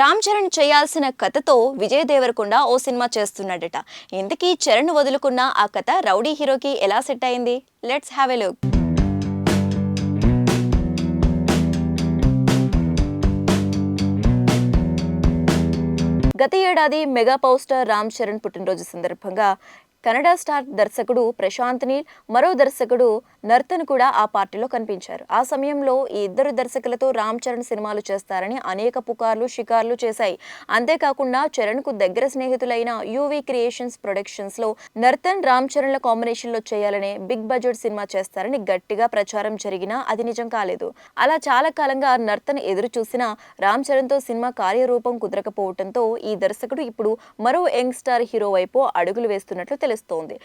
రామ్ చరణ్ చేయాల్సిన కథతో విజయ్ దేవరకొండ ఓ సినిమా చేస్తున్నాడట. ఇంతకీ చరణ్ వదులుకున్న ఆ కథ రౌడీ హీరోకి ఎలా సెట్ అయింది? Let's have a look. గత ఏడాది mega power star Ram Charan పుట్టినరోజు సందర్భంగా కన్నడ స్టార్ దర్శకుడు ప్రశాంత్ నీల్ మరో దర్శకుడు నర్తన్ కూడా ఆ పార్టీలో కనిపించారు. ఆ సమయంలో ఈ ఇద్దరు దర్శకులతో రామ్ చరణ్ సినిమాలు చేస్తారని అనేక పుకార్లు షికార్లు చేశాయి. అంతేకాకుండా చరణ్కు దగ్గర స్నేహితులైన యూవీ క్రియేషన్స్ ప్రొడక్షన్స్లో నర్తన్ రామ్ చరణ్ల కాంబినేషన్లో చేయాలనే బిగ్ బడ్జెట్ సినిమా చేస్తారని గట్టిగా ప్రచారం జరిగినా అది నిజం కాలేదు. అలా చాలా కాలంగా నర్తన్ ఎదురు చూసినా రామ్ చరణ్తో సినిమా కార్యరూపం కుదరకపోవడంతో ఈ దర్శకుడు ఇప్పుడు మరో యంగ్ స్టార్ హీరో వైపు అడుగులు వేస్తున్నట్లు తెలుసు తెలుస్తోంది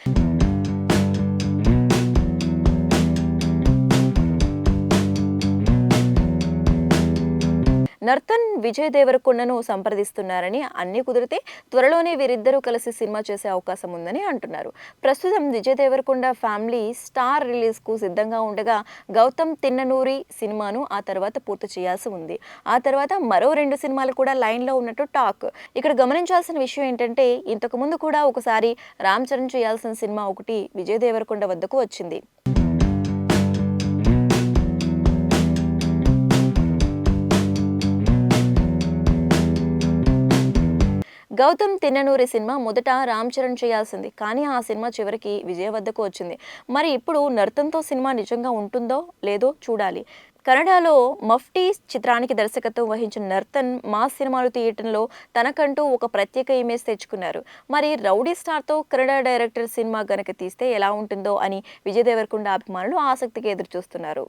నర్తన్ విజయ్ దేవరకొండను సంప్రదిస్తున్నారని అన్ని కుదిరితే త్వరలోనే వీరిద్దరూ కలిసి సినిమా చేసే అవకాశం ఉందని అంటున్నారు. ప్రస్తుతం విజయ్ దేవరకొండ ఫ్యామిలీ స్టార్ రిలీజ్కు సిద్ధంగా ఉండగా గౌతమ్ తిన్ననూరి సినిమాను ఆ తర్వాత పూర్తి చేయాల్సి ఉంది. ఆ తర్వాత మరో రెండు సినిమాలు కూడా లైన్లో ఉన్నట్టు టాక్. ఇక్కడ గమనించాల్సిన విషయం ఏంటంటే ఇంతకు ముందు కూడా ఒకసారి రామ్ చరణ్ చేయాల్సిన సినిమా ఒకటి విజయ్ దేవరకొండ వద్దకు వచ్చింది. గౌతమ్ తిన్ననూరి సినిమా మొదట రామ్ చరణ్ చేయాల్సింది. కానీ ఆ సినిమా చివరికి విజయ వద్దకు వచ్చింది. మరి ఇప్పుడు నర్తన్తో సినిమా నిజంగా ఉంటుందో లేదో చూడాలి. కన్నడలో మఫ్టీ చిత్రానికి దర్శకత్వం వహించిన నర్తన్ మా సినిమాలు తీయటంలో తనకంటూ ఒక ప్రత్యేక ఇమేజ్ తెచ్చుకున్నారు. మరి రౌడీ స్టార్తో కన్నడ డైరెక్టర్ సినిమా గనక తీస్తే ఎలా ఉంటుందో అని విజయ్ దేవరకొండ అభిమానులు ఆసక్తిగా ఎదురు చూస్తున్నారు